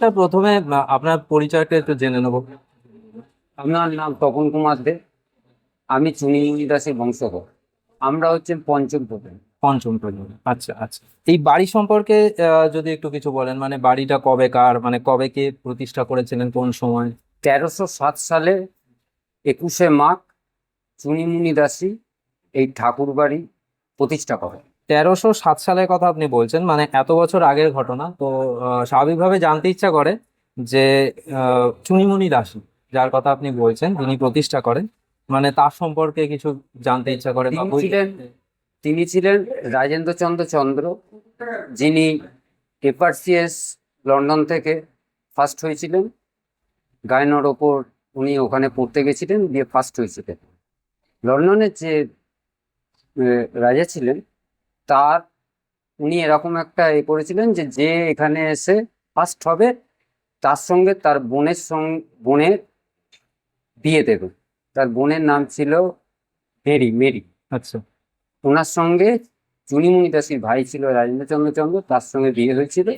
নমস্কার প্রথমে আপনার পরিচয়টা একটু জেনে নেব। আমার নাম তপন কুমার দে। আমি চুনিমুনি দাসের বংশধর। আমরা হচ্ছে পঞ্চম প্রধান পঞ্চম প্রজন্ম। আচ্ছা আচ্ছা। এই বাড়ি সম্পর্কে যদি একটু কিছু বলেন মানে বাড়িটা কবে কার মানে কবে কে প্রতিষ্ঠা করেছিলেন কোন সময়? তেরোশো সাত সালে একুশে মাঘ চুনিমুনি দাসী এই ঠাকুর বাড়ি প্রতিষ্ঠা করে তেরোশো সাত সালের কথা আপনি বলছেন মানে এত বছর আগের ঘটনা। তো স্বাভাবিকভাবে জানতে ইচ্ছা করে যে আহ, চুনিমুনি দাসী যার কথা আপনি বলছেন যিনি প্রতিষ্ঠা করেন মানে তার সম্পর্কে কিছু জানতে ইচ্ছা করে তিনি ছিলেন তিনি ছিলেন রাজেন্দ্রচন্দ্র চন্দ্র যিনি এপারসিএস লন্ডন থেকে ফার্স্ট হয়েছিলেন। গায়নোর ওপর উনি ওখানে পড়তে গেছিলেন দিয়ে ফার্স্ট হয়েছিলেন। লন্ডনের যে রাজা ছিলেন তার উনি এরকম একটা এ করেছিলেন যে যে এখানে এসে ফার্স্ট হবে তার সঙ্গে তার বোনের সঙ্গে বোনের বিয়ে দেবে। তার বোনের নাম ছিল মেরি মেরি। আচ্ছা। ওনার সঙ্গে চুনিমুনি দাসীর ভাই ছিল রাজেন্দ্রচন্দ্র চন্দ্র তার সঙ্গে বিয়ে হয়েছিল।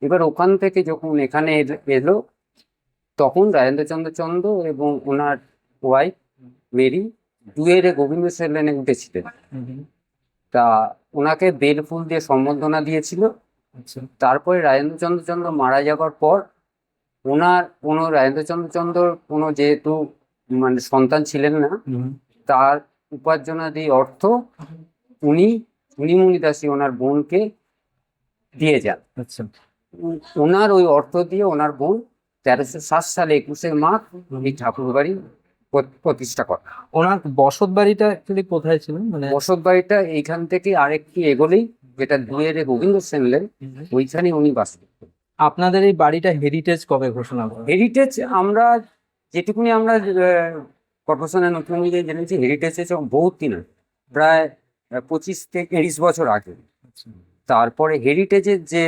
এবার ওখান থেকে যখন এখানে এল- তখন রাজেন্দ্রচন্দ্র চন্দ্র এবং ওনার ওয়াইফ মেরি দুয়েরে গোবিন্দ সেলেনে উঠেছিলেন। তা ওনাকে বেল ফুল দিয়ে সম্বর্ধনা দিয়েছিল। আচ্ছা। তারপরে রাজেন্দ্রচন্দ্র চন্দ্র মারা যাবার পর ওনার কোনো রাজেন্দ্রচন্দ্র চন্দ্র কোনো যেহেতু মানে সন্তান ছিলেন না তার উপার্জনাদি অর্থ উনি চুনিমুনি দাসী ওনার বোনকে দিয়ে যান। আচ্ছা। ওনার ওই অর্থ দিয়ে ওনার বোন তেরোশো সাত সালে একুশে মাঘ এই ঠাকুর বাড়ি প্রতিষ্ঠা করে। ওনার বসত বাড়িটা অ্যাকচুয়ালি কোথায় ছিল? মানে বসত বাড়িটা এইখান থেকে আরেকটি এগোলেই যেটা দুয়েরে গোবিন্দ সেনলেন ওইখানে উনি বাস করতেন। আপনাদের এই বাড়িটা হেরিটেজ কবে ঘোষণা করা হেরিটেজ আমরা যেটুকুনি আমরা কর্পোরেশনের নতুন অনুযায়ী জেনেছি হেরিটেজ হচ্ছে বহুত দিন প্রায় পঁচিশ থেকে তিরিশ বছর আগে। আচ্ছা। তারপরে হেরিটেজের যে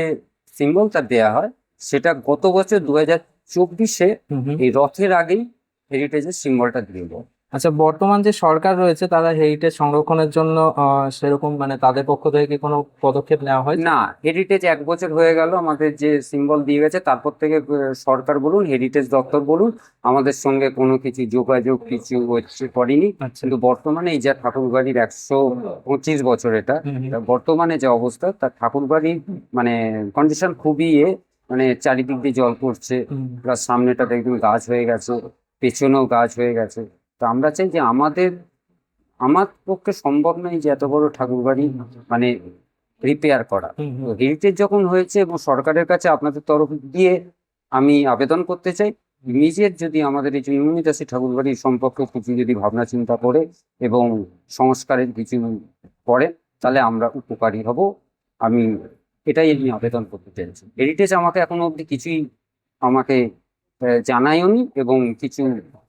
সিম্বলটা দেয়া হয় সেটা গত বছর দু হাজার চব্বিশে এই রথের আগেই হেরিটেজের সিম্বলটা দিয়ে দেয় আচ্ছা বর্তমান যে সরকার রয়েছে তারা হেরিটেজ সংরক্ষণের জন্য সেরকম মানে তাদের পক্ষ থেকে কি কোনো পদক্ষেপ নেওয়া হয় না হেরিটেজ এক বছর হয়ে গেল আমাদের যে সিম্বল দিয়ে গেছে তারপর থেকে সরকার বলুন হেরিটেজ দপ্তর বলুন আমাদের সঙ্গে কোনো কিছু যোগাযোগ কিছু হচ্ছে করেনি। আচ্ছা। কিন্তু বর্তমানে এই যা ঠাকুরবাড়ির একশো পঁচিশ বছর এটা বর্তমানে যে অবস্থা তার ঠাকুরবাড়ির মানে কন্ডিশন খুবই মানে চারিদিক দিয়ে জল পড়ছে প্লাস সামনেটা দেখবেন গাছ হয়ে গেছে পেছনেও গাছ হয়ে গেছে। তো আমরা চাই যে আমাদের আমার পক্ষে সম্ভব নয় যে এত বড় ঠাকুরবাড়ি মানে রিপেয়ার করা। হেরিটেজ যখন হয়েছে এবং সরকারের কাছে আপনাদের তরফ দিয়ে আমি আবেদন করতে চাই ইমিডিয়েট যদি আমাদের এই চুনিমুনি দাসী ঠাকুরবাড়ি সম্পর্কে কিছু যদি ভাবনা চিন্তা করে এবং সংস্কারের কিছু করে তাহলে আমরা উপকারী হব। আমি এটাই আমি আবেদন করতে চাইছি। হেরিটেজ আমাকে এখনও অবধি কিছুই আমাকে জানায়নি এবং কিছু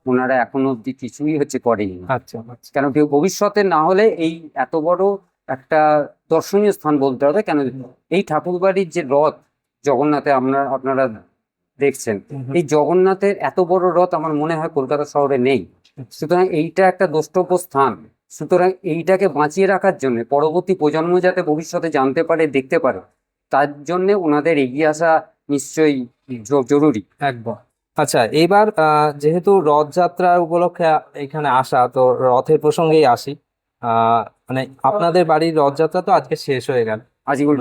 ওনারা এখনও অবধি কিছুই হচ্ছে করেনি। আচ্ছা আচ্ছা। কেন কেউ ভবিষ্যতে না হলে এই এত বড় একটা দর্শনীয় স্থান বলতে হবে কেন এই ঠাকুরবাড়ির যে রথ জগন্নাথে আমরা আপনারা দেখছেন। এই জগন্নাথের এত বড় রথ আমার মনে হয় কলকাতা শহরে নেই। সুতরাং এইটা একটা দ্রষ্টব্য স্থান। সুতরাং এইটাকে বাঁচিয়ে রাখার জন্য পরবর্তী প্রজন্ম যাতে ভবিষ্যতে জানতে পারে দেখতে পারে তার জন্য ওনাদের এগিয়ে আসা নিশ্চয়ই জরুরি। একদম। আচ্ছা এইবার আহ, যেহেতু রথযাত্রার উপলক্ষে এখানে আসা তো রথের প্রসঙ্গেই আসি। মানে আপনাদের বাড়ির রথযাত্রা তো আজকে শেষ হয়ে গেল।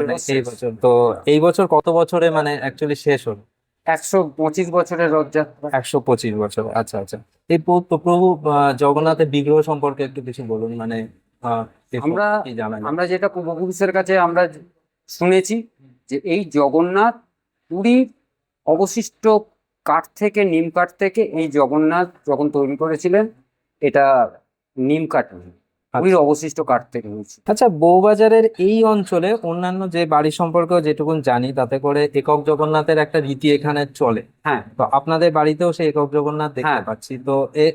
মানে এই বছর তো এই বছর কত বছরে মানে অ্যাকচুয়ালি শেষ হলো? একশো পঁচিশ বছরের রথযাত্রা। একশো পঁচিশ বছর আচ্ছা আচ্ছা। এই প্র- প্র- প্রভু জগন্নাথের বিগ্রহ সম্পর্কে একটু কিছু বলুন মানে আমরা- আমরা যেটা পূর্বপুরুষের কাছে আমরা শুনেছি যে এই জগন্নাথ পুরীর অবশিষ্ট কাঠ থেকে নিম কাঠ থেকে এই জগন্নাথ যখন তৈরি করেছিলেন এটা নিম কাঠ পুরীর অবশিষ্ট কাঠ থেকে হয়েছে। আচ্ছা বউবাজারের এই অঞ্চলে অন্যান্য যে বাড়ি সম্পর্কে যেটুকুন জানি তাতে করে একক জগন্নাথের একটা রীতি এখানে চলে। হ্যাঁ। তো আপনাদের বাড়িতেও সেই একক জগন্নাথ দেখতে হ্যাঁ। পাচ্ছি। তো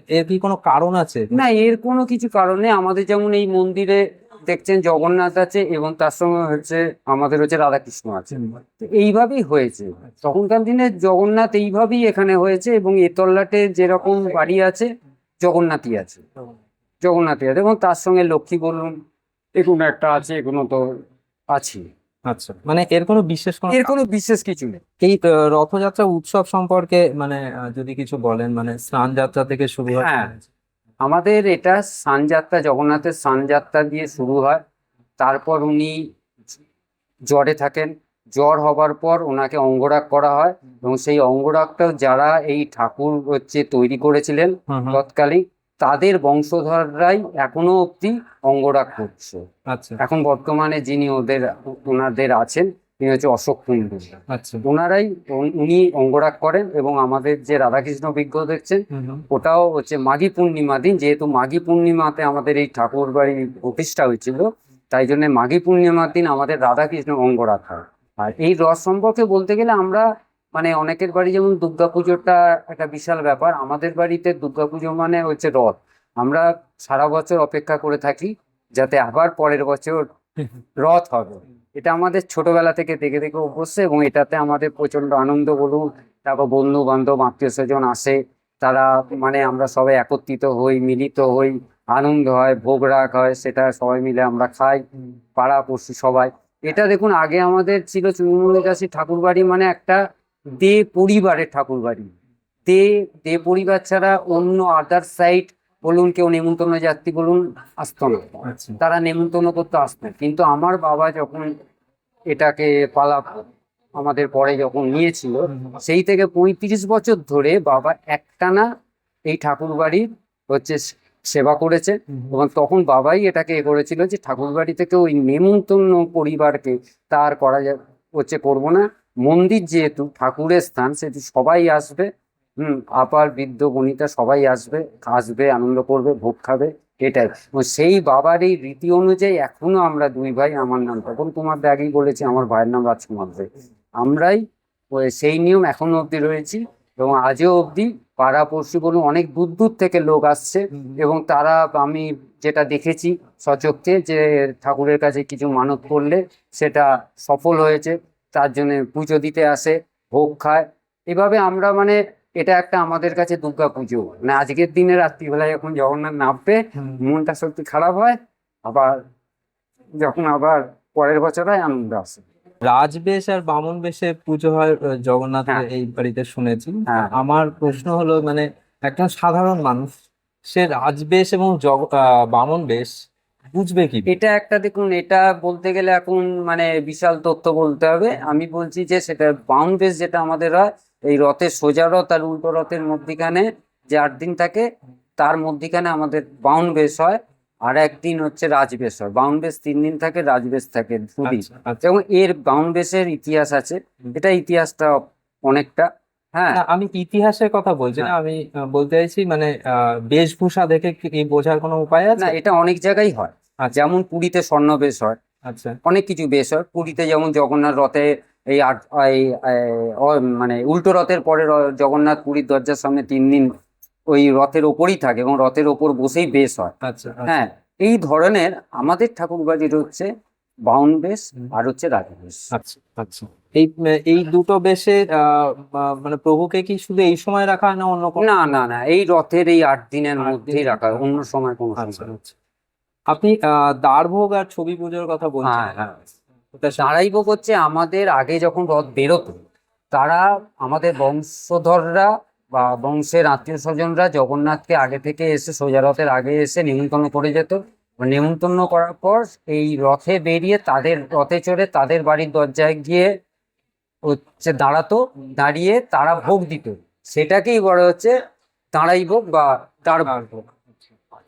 এর কি কোনো কারণ আছে? না এর কোনো কিছু কারণে আমাদের যেমন এই মন্দিরে দেখছেন জগন্নাথ আছে এবং তার সঙ্গে হচ্ছে আমাদের হচ্ছে রাধাকৃষ্ণ আছে। তো এইভাবেই হয়েছে। তখনকার দিনে জগন্নাথ এইভাবেই এখানে হয়েছে এবং এতল্লাটে যেরকম বাড়ি আছে জগন্নাথই আছে। জগন্নাথই আছে এবং তার সঙ্গে লক্ষ্মী বলুন এগুলো একটা আছে এগুলো তো আছে আচ্ছা মানে এর কোনো বিশেষ কোনো এর কোনো বিশেষ কিছু নেই। এই রথযাত্রা উৎসব সম্পর্কে মানে যদি কিছু বলেন মানে স্নান যাত্রা থেকে শুরু হয়। হ্যাঁ। আমাদের এটা সানযাত্রা জগন্নাথের সানযাত্রা দিয়ে শুরু হয়। তারপর উনি জ্বরে থাকেন। জ্বর হবার পর ওনাকে অঙ্গরাগ করা হয় এবং সেই অঙ্গরাগটাও যারা এই ঠাকুর হচ্ছে তৈরি করেছিলেন তৎকালীন তাদের বংশধররাই এখনও অবধি অঙ্গরাগ করছে। আচ্ছা। এখন বর্তমানে যিনি ওদের ওনাদের আছেন তিনি হচ্ছে অশোক কুণ্ডু আচ্ছা। ওনারাই উনি- অঙ্গরাগ করেন এবং আমাদের যে রাধাকৃষ্ণ বিজ্ঞ দেখছেন ওটাও হচ্ছে মাঘী পূর্ণিমা দিন যেহেতু মাঘী পূর্ণিমাতে আমাদের এই ঠাকুর বাড়ি প্রতিষ্ঠা হয়েছিল তাই জন্য মাঘী পূর্ণিমার দিন আমাদের রাধাকৃষ্ণ অঙ্গরাগ হয়। আর এই রথ সম্পর্কে বলতে গেলে আমরা মানে অনেকের বাড়ি যেমন দুর্গাপুজোটা একটা বিশাল ব্যাপার আমাদের বাড়িতে দুর্গাপুজো মানে হচ্ছে রথ। আমরা সারা বছর অপেক্ষা করে থাকি যাতে আবার পরের বছর রথ হবে। এটা আমাদের ছোটবেলা থেকে দেখে দেখে অভ্যস্ত এবং এটাতে আমাদের প্রচণ্ড আনন্দ বলুন তারপর বন্ধু বান্ধব আত্মীয় স্বজন আসে তারা মানে আমরা সবাই একত্রিত হই মিলিত হই আনন্দ হয় ভোগ রাগ হয় সেটা সবাই মিলে আমরা খাই পাড়া পড়শি সবাই। এটা দেখুন আগে আমাদের ছিল চুমুমুনি দাসী ঠাকুর বাড়ি মানে একটা দে পরিবারের ঠাকুর বাড়ি দে দে পরিবার ছাড়া অন্য আদার সাইড বলুন কেউ নেমন্তন্ন যাত্রী বলুন আসতো না। আচ্ছা। তারা নেমন্তন্ন করতে আসতেন কিন্তু আমার বাবা যখন এটাকে পালা আমাদের পরে যখন নিয়েছিল সেই থেকে পঁয়ত্রিশ বছর ধরে বাবা একটানা এই ঠাকুর বাড়ির হচ্ছে সেবা করেছে এবং তখন বাবাই এটাকে এ করেছিল যে ঠাকুর বাড়ি থেকে ওই নেমন্তন্ন পরিবারকে তার করা হচ্ছে করব না। মন্দির যেহেতু ঠাকুরের স্থান সেহেতু সবাই আসবে। হুম আপার বৃদ্ধ বনিতা সবাই আসবে আসবে আনন্দ করবে ভোগ খাবে। এটাই এবং সেই বাবার এই রীতি অনুযায়ী এখনও আমরা দুই ভাই আমার নাম তখন তোমার আগেই বলেছি আমার ভাইয়ের নাম রাজকুমার দে। আমরাই সেই নিয়ম এখনও অবধি রয়েছি এবং আজও অবধি পাড়া পড়শি বলুন অনেক দূর দূর থেকে লোক আসছে এবং তারা আমি যেটা দেখেছি সচক্ষে যে ঠাকুরের কাছে কিছু মানত করলে সেটা সফল হয়েছে তার জন্য পুজো দিতে আসে ভোগ খায়। এভাবে আমরা মানে এটা একটা আমাদের কাছে দুর্গা পুজো। মানে আজকের দিনে রাত্রিবেলায় যখন জগন্নাথ নামবে মনটা সত্যি খারাপ হয় আবার যখন আবার পরের বছর হয় আনন্দ আসে। রাজবেশ আর বামন বেশে পুজো হয় জগন্নাথ হ্যাঁ। এই বাড়িতে শুনেছি। হ্যাঁ। আমার প্রশ্ন হলো মানে একজন সাধারণ মানুষ সে রাজবেশ এবং জগ বামন বেশ বুঝবে কি? এটা একটা দেখুন এটা বলতে গেলে এখন মানে বিশাল তথ্য বলতে হবে। আমি বলছি যে সেটা বাউন্ড বেস যেটা আমাদের হয় এই রথের সোজা রথ আর উল্টো রথের মধ্যিখানে যে আট দিন থাকে তার মধ্যিখানে আমাদের বাউন্ড বেস হয় আর একদিন হচ্ছে রাজবেশ হয়। বাউন্ড বেশ তিন দিন থাকে রাজবেশ থাকে দুদিন। আচ্ছা, আচ্ছা। এবং এর বাউন্ড বেশের ইতিহাস আছে। এটা ইতিহাসটা অনেকটা হ্যাঁ। আমি ইতিহাসের কথা বলছি না আমি বলতে চাইছি মানে বেশভূষা দেখে কি কি বোঝার কোনো উপায় আছে? না এটা অনেক জায়গায় হয়। আচ্ছা। যেমন পুরীতে স্বর্ণ বেশ হয়। আচ্ছা। অনেক কিছু বেশ হয়। পুরীতে যেমন জগন্নাথ রথে এই আট মানে উল্টো রথের পরে জগন্নাথ পুরীর দরজার সামনে তিন দিন ওই রথের ওপরই থাকে এবং রথের ওপর বসেই বেশ হয়। আচ্ছা আচ্ছা। হ্যাঁ এই ধরনের আমাদের ঠাকুরবাড়ির হচ্ছে বাউন বেশ আর হচ্ছে রাজা বেশ। আচ্ছা আচ্ছা। এই এই দুটো বেশে মানে প্রভুকে কি শুধু এই সময় রাখা হয় না অন্য না না না এই রথের এই আট দিনের মধ্যেই রাখা হয়, অন্য সময় কোনো আচ্ছা আপনি আহ, দ্বারভোগ আর ছবি পুজোর কথা বলছেন। ভোগ হচ্ছে আমাদের আগে যখন রথ বেরোতো, তারা আমাদের বংশধররা বা বংশের আত্মীয় স্বজনরা জগন্নাথকে আগে থেকে এসে সোজা রথের আগে এসে নিমন্ত্রণ করে যেত। নিমন্ত্রণ করার পর এই রথে বেরিয়ে তাদের রথে চড়ে তাদের বাড়ির দরজায় গিয়ে হচ্ছে দাঁড়াতো, দাঁড়িয়ে তারা ভোগ দিত। সেটাকেই বলা হচ্ছে দাঁড়াই ভোগ বা তার ভোগ।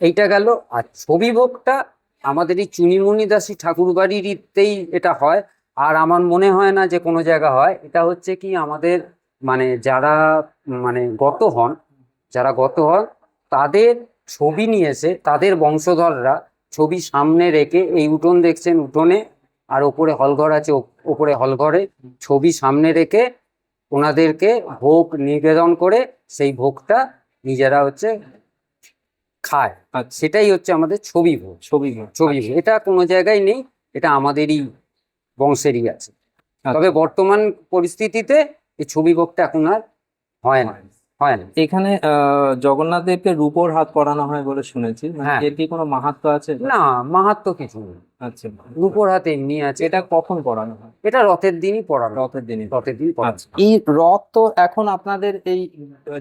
এইটা গেল আর ছবি ভোগটা আমাদের এই চুনিমণি দাসী ঠাকুর বাড়িতেই এটা হয়। আর আমার মনে হয় না যে কোনো জায়গা হয়। এটা হচ্ছে কি আমাদের মানে যারা মানে গত হন, যারা গত হন, তাদের ছবি নিয়ে এসে তাদের বংশধররা ছবি সামনে রেখে এই উঠোন দেখছেন উঠোনে, আর ওপরে হলঘর আছে ওপরে হলঘরে ছবি সামনে রেখে ওনাদেরকে ভোগ নিবেদন করে সেই ভোগটা নিজেরা হচ্ছে খায়। সেটাই হচ্ছে আমাদের ছবি ভোগ। ছবি ভোগ। ছবি ভোগ। এটা কোনো জায়গায় নেই এটা আমাদেরই বংশেরই আছে। আচ্ছা। তবে বর্তমান পরিস্থিতিতে এই ছবি ভোগটা এখন আর হয় না। হয় না। এখানে জগন্নাথ দেবকে রূপোর হাত পরানো হয় বলে শুনেছি। মানে হ্যাঁ। এর কি কোনো মাহাত্ম্য আছে? না মাহাত্ম কিছু নেই। আচ্ছা। রূপোর হাতে এমনি আছে। এটা কখন পরানো হয়? এটা রথের দিনই পড়ানো রথের দিনে রথের দিন আচ্ছা। এই রথ তো এখন আপনাদের এই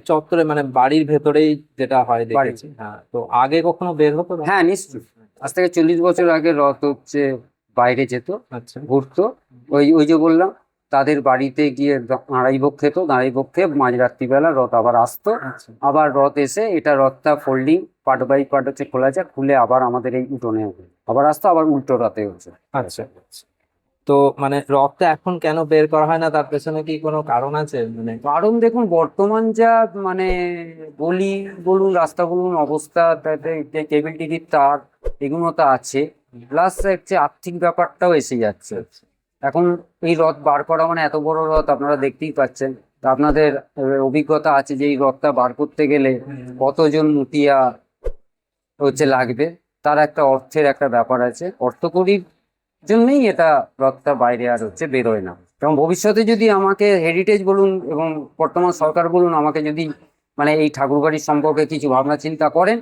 চত্বরে মানে বাড়ির ভেতরেই যেটা হয় দেখেছি। হ্যাঁ তো আগে কখনো বের হতো হ্যাঁ নিশ্চয়ই। আজ থেকে চল্লিশ বছর আগে রথ হচ্ছে বাইরে যেত আচ্ছা। ঘুরতো। ওই ওই যে বললাম তাদের বাড়িতে গিয়ে দাঁড়াই ভোগ খেত দাঁড়াই ভোগ খেয়ে মাঝরাত্রিবেলা রথ আবার আসতো। আচ্ছা। আবার রথ এসে এটা রথটা ফোল্ডিং পার্ট বাই পার্ট হচ্ছে খোলা যায় খুলে আবার আমাদের এই উঠোনে আবার আসতো আবার উল্টো রথে হচ্ছে। আচ্ছা আচ্ছা। তো মানে রথটা এখন কেন বের করা হয় না? তার পেছনে কি কোনো কারণ আছে? মানে কারণ দেখুন বর্তমান যা মানে গলি বলুন রাস্তা বলুন অবস্থা কেবল টিভির তার এগুলো তো আছে। প্লাস হচ্ছে আর্থিক ব্যাপারটাও এসে যাচ্ছে। এখন এই রথ বার করা মানে এত বড় রথ আপনারা দেখতেই পাচ্ছেন। আপনাদের অভিজ্ঞতা আছে যে এই রথটা বার করতে গেলে কতজন মুটিয়া হচ্ছে লাগবে? তার একটা অর্থের একটা ব্যাপার আছে। অর্থকরীর জন্যই এটা রথটা বাইরে আর হচ্ছে বেরোয় না। এবং ভবিষ্যতে যদি আমাকে হেরিটেজ বলুন এবং বর্তমান সরকার বলুন, আমাকে যদি মানে এই ঠাকুরবাড়ির সম্পর্কে কিছু ভাবনা চিন্তা করেন,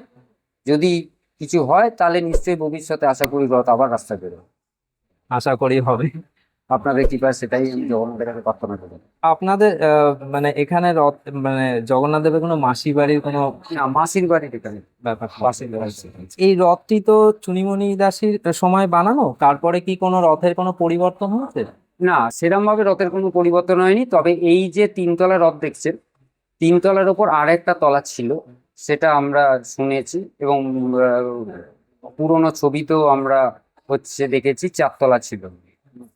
যদি কিছু হয়, তাহলে নিশ্চয়ই ভবিষ্যতে আশা করি রথ আবার রাস্তা বেরোয়। আশা করি হবে। আপনাদের কি পায় সেটাই আমি জগন্নাথের কাছে প্রার্থনা করি আপনাদের মানে এখানে রথ মানে জগন্নাথ দেবের কোনো মাসি বাড়ির কোনো মাসির বাড়ির এখানে মাসির এই রথটি তো চুনিমণি দাসির সময় বানানো তারপরে কি কোনো রথের কোনো পরিবর্তন হয়েছে? না সেরম ভাবে রথের কোনো পরিবর্তন হয়নি তবে এই যে তিনতলা রথ দেখছেন তিনতলার ওপর আর একটা তলা ছিল সেটা আমরা শুনেছি এবং আহ, ছবি তো আমরা হচ্ছে দেখেছি চারতলা ছিল।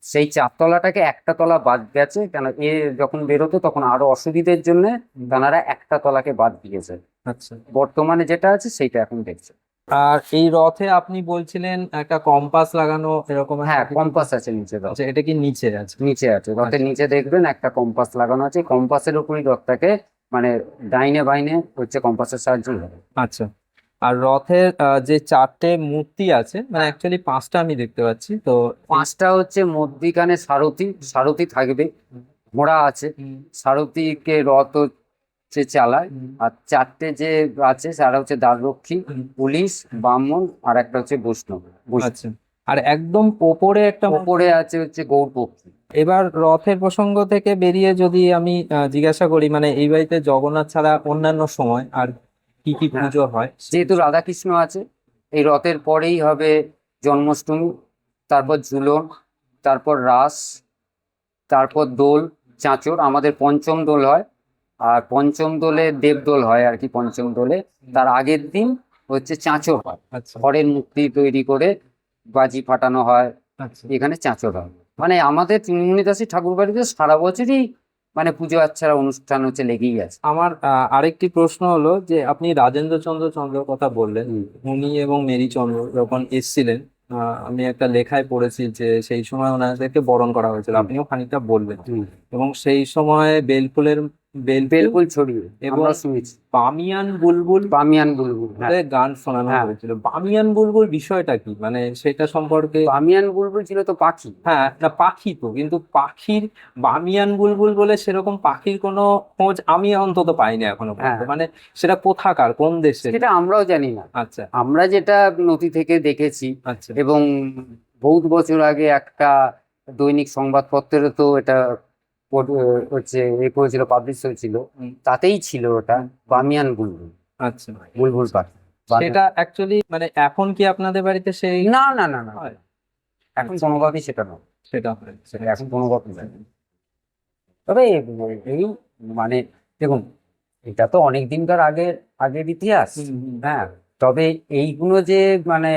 সেই চারতলাটাকে একটা তলা বাদ গেছে কেন এ যখন বেরোতো তখন আরও অসুবিধের জন্য তারা একটা তলাকে বাদ দিয়েছে। আচ্ছা। বর্তমানে যেটা আছে সেইটা এখন দেখছে। আর এই রথে আপনি বলছিলেন একটা কম্পাস লাগানো এরকম হ্যাঁ কম্পাস আছে নিচে আচ্ছা এটা কি নিচে আছে? নিচে আছে রথের নিচে দেখবেন একটা কম্পাস লাগানো আছে কম্পাসের উপরই রথটাকে মানে ডাইনে বাইনে হচ্ছে কম্পাসের সাহায্যে আচ্ছা। আর রথের যে চারটে মূর্তি আছে মানে অ্যাকচুয়ালি পাঁচটা আমি দেখতে পাচ্ছি তো পাঁচটা হচ্ছে মধ্যিখানে সারথি সারথি থাকবে ঘোড়া আছে সারথিকে রথ সে চালায় আর চারটে যে আছে তারা হচ্ছে দ্বাররক্ষী পুলিশ ব্রাহ্মণ আর একটা হচ্ছে বৈষ্ণব বৈষ্ণব। আচ্ছা আর একদম ওপরে একটা ওপরে আছে হচ্ছে গৌরপক্ষী এবার রথের প্রসঙ্গ থেকে বেরিয়ে যদি আমি জিজ্ঞাসা করি মানে এই বাড়িতে জগন্নাথ ছাড়া অন্যান্য সময় আর কি কি হ্যাঁ। পুজো হয়? যেহেতু রাধাকৃষ্ণ আছে এই রথের পরেই হবে জন্মাষ্টমী তারপর ঝুলন তারপর রাস তারপর দোল চাঁচর। আমাদের পঞ্চম দোল হয় আর পঞ্চম দোলে দেবদোল হয় আর কি পঞ্চম দোলে। তার আগের দিন হচ্ছে চাঁচর হয়। আচ্ছা। খড়ের মূর্তি তৈরি করে বাজি ফাটানো হয়। আচ্ছা। এখানে চাঁচর হয়। মানে আমাদের চুনমুনি দাসী ঠাকুর বাড়িতে সারা বছরই মানে পুজো আচ্ছার অনুষ্ঠান হচ্ছে লেগেই আছে। আমার আরেকটি প্রশ্ন হলো যে আপনি রাজেন্দ্র চন্দ্র চন্দ্রের কথা বললেন। উনি এবং মেরি চন্দ্র যখন এসছিলেন আমি একটা লেখায় পড়েছি যে সেই সময় ওনাদেরকে বরণ করা হয়েছিল আপনিও খানিকটা বলবেন এবং সেই সময় বেলফুলের বেলফুল ছড়িয়ে এবং শুনেছি। বামিয়ান বুলবুল বামিয়ান বুলবুল হ্যাঁ। গান শোনানো হ্যাঁ। হয়েছিল। বামিয়ান বুলবুল বিষয়টা কি? মানে সেটা সম্পর্কে বামিয়ান বুলবুল ছিল তো পাখি। হ্যাঁ না পাখি তো কিন্তু পাখির বামিয়ান বুলবুল বলে সেরকম পাখির কোনো খোঁজ আমি অন্তত পাইনি এখনও হ্যাঁ। মানে সেটা কোথাকার কোন দেশে? সেটা আমরাও জানি না। আচ্ছা। আমরা যেটা নথি থেকে দেখেছি আচ্ছা। এবং বহুত বছর আগে একটা দৈনিক সংবাদপত্রে তো এটা হচ্ছে এ করেছিল পাবলিশ হয়েছিল। তাতেই ছিল ওটা বামিয়ান বুলবুল। আচ্ছা। বুলবুল পাখি সেটা অ্যাকচুয়ালি মানে এখন কি আপনাদের বাড়িতে সেই না না না না। এখন কোনোভাবেই সেটা নয়। সেটা সেটা এখন কোনোভাবেই তবে এই মানে দেখুন এটা তো অনেক দিনকার আগের আগের ইতিহাস। হ্যাঁ তবে এইগুলো যে মানে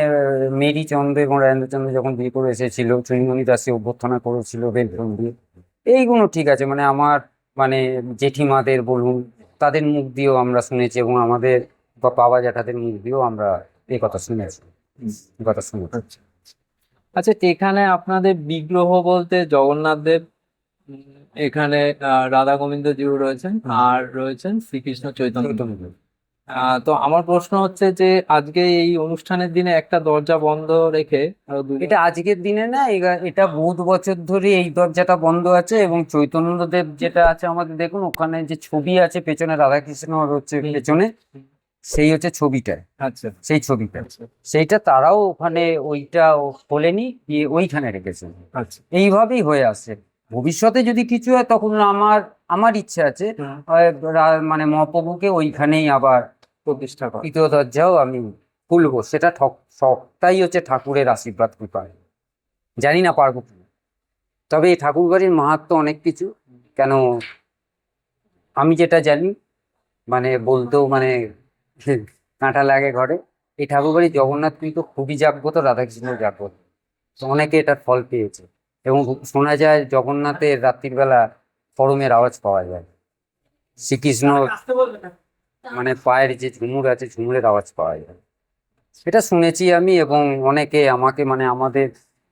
মেরি চন্দ্র এবং রাজেন্দ্রচন্দ্র যখন বিয়ে করে এসেছিল চুনিমণি দাসী অভ্যর্থনা করেছিল বেলফুল দিয়ে এইগুলো ঠিক আছে। মানে আমার মানে জেঠিমাদের বলুন তাদের মুখ দিয়েও আমরা শুনেছি এবং আমাদের বা বাবা জ্যাঠাদের মুখ দিয়েও আমরা এই কথা শুনেছি। এই কথা শুনেছি। আচ্ছা আচ্ছা। এখানে আপনাদের বিগ্রহ বলতে জগন্নাথ দেব এখানে রাধা গোবিন্দ জিউ রয়েছেন আর রয়েছেন শ্রীকৃষ্ণ চৈতন্য। তো আমার প্রশ্ন হচ্ছে যে আজকে এই অনুষ্ঠানের দিনে একটা দরজা বন্ধ রেখে এটা আজকের দিনে না এটা বহুত বছর ধরে এই দরজাটা বন্ধ আছে এবং চৈতন্যদেব যেটা আছে আমাদের দেখুন ওখানে যে ছবি আছে পেছনে রাধাকৃষ্ণ হচ্ছে পেছনে সেই হচ্ছে ছবিটা। আচ্ছা। সেই ছবিটা। আচ্ছা। সেইটা তারাও ওখানে ওইটা খোলেনি দিয়ে ওইখানে রেখেছে। আচ্ছা। এইভাবেই হয়ে আসছে ভবিষ্যতে যদি কিছু হয় তখন আমার আমার ইচ্ছে আছে মানে মহাপ্রভুকে ওইখানেই আবার প্রতিষ্ঠা করা। তৃতীয় দরজাও আমি খুলবো সেটা ঠক সবটাই হচ্ছে ঠাকুরের আশীর্বাদ কৃপায় জানি না পারব তবে এই ঠাকুর বাড়ির মাহাত্ম অনেক কিছু। কেন আমি যেটা জানি মানে বলতেও মানে কাঁটা লাগে ঘরে, এই ঠাকুর বাড়ির জগন্নাথ কিন্তু খুবই জাগ্রত, রাধাকৃষ্ণ জাগ্রত। অনেকে এটার ফল পেয়েছে। এবং শোনা যায় জগন্নাথের রাত্রির বেলা ফরমের আওয়াজ পাওয়া যায়। শ্রীকৃষ্ণ মানে পায়ের যে ঝুমুর আছে, ঝুমুরের আওয়াজ পাওয়া যায়। এটা শুনেছি আমি এবং অনেকে আমাকে মানে আমাদের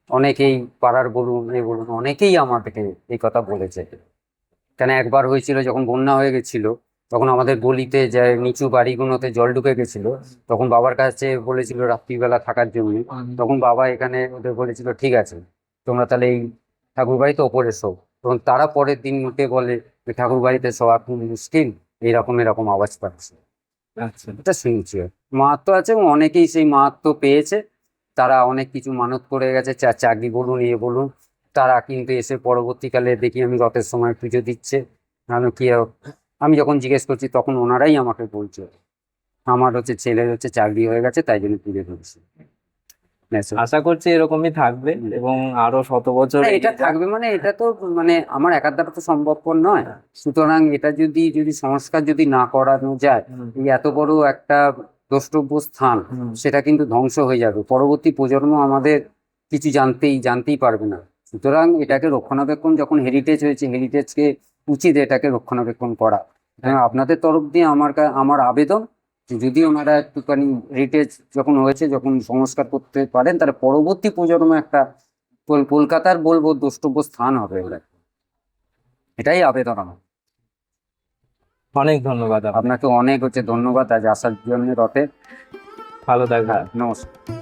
অনেকেই পাড়ার বলুন এ বলুন, অনেকেই আমাদেরকে এই কথা বলেছে। কেন একবার হয়েছিল যখন বন্যা হয়ে গেছিল, তখন আমাদের গলিতে যে নিচু বাড়িগুলোতে জল ঢুকে গেছিল, তখন বাবার কাছে বলেছিল রাত্রিবেলা থাকার জন্য। তখন বাবা এখানে ওদের বলেছিল, ঠিক আছে, তোমরা তাহলে এই ঠাকুর বাড়িতে ওপরে শো। তখন তারা পরের দিন উঠে বলে ঠাকুর বাড়িতে শোয়া খুব মুশকিল। এইরকম এরকম আওয়াজ পাচ্ছে আচ্ছা। এটা শুনছি মাহাত্ম আছে এবং অনেকেই সেই মাহাত্ম পেয়েছে। তারা অনেক কিছু মানত করে গেছে চাকরি বলুন ইয়ে বলুন। তারা কিন্তু এসে পরবর্তীকালে দেখি আমি রথের সময় পুজো দিচ্ছে। আমি কি আমি যখন জিজ্ঞেস করছি তখন ওনারাই আমাকে বলছে। আমার হচ্ছে ছেলের হচ্ছে চাকরি হয়ে গেছে তাই জন্য পুজো দিচ্ছি। আশা করছি এরকমই থাকবে এবং আরও শত বছর এটা থাকবে মানে এটা তো মানে আমার একার দ্বারা তো সম্ভবপর নয়। সুতরাং এটা যদি যদি সংস্কার যদি না করানো যায় এই এত বড় একটা দ্রষ্টব্য স্থান সেটা কিন্তু ধ্বংস হয়ে যাবে। পরবর্তী প্রজন্ম আমাদের কিছু জানতেই জানতেই পারবে না। সুতরাং এটাকে রক্ষণাবেক্ষণ যখন হেরিটেজ হয়েছে হেরিটেজকে উচিত এটাকে রক্ষণাবেক্ষণ করা। সুতরাং আপনাদের তরফ দিয়ে আমার কা- আমার আবেদন। যদি ওনারা একটুখানি হেরিটেজ যখন হয়েছে যখন সংস্কার করতে পারেন তাহলে পরবর্তী প্রজন্ম একটা কলকাতার বলব দ্রষ্টব্য স্থান হবে ওরা। এটাই আবেদন আমার। অনেক ধন্যবাদ আপনাকে। অনেক হচ্ছে ধন্যবাদ আজ আসার জন্য রথে। ভালো দেখা নমস্কার।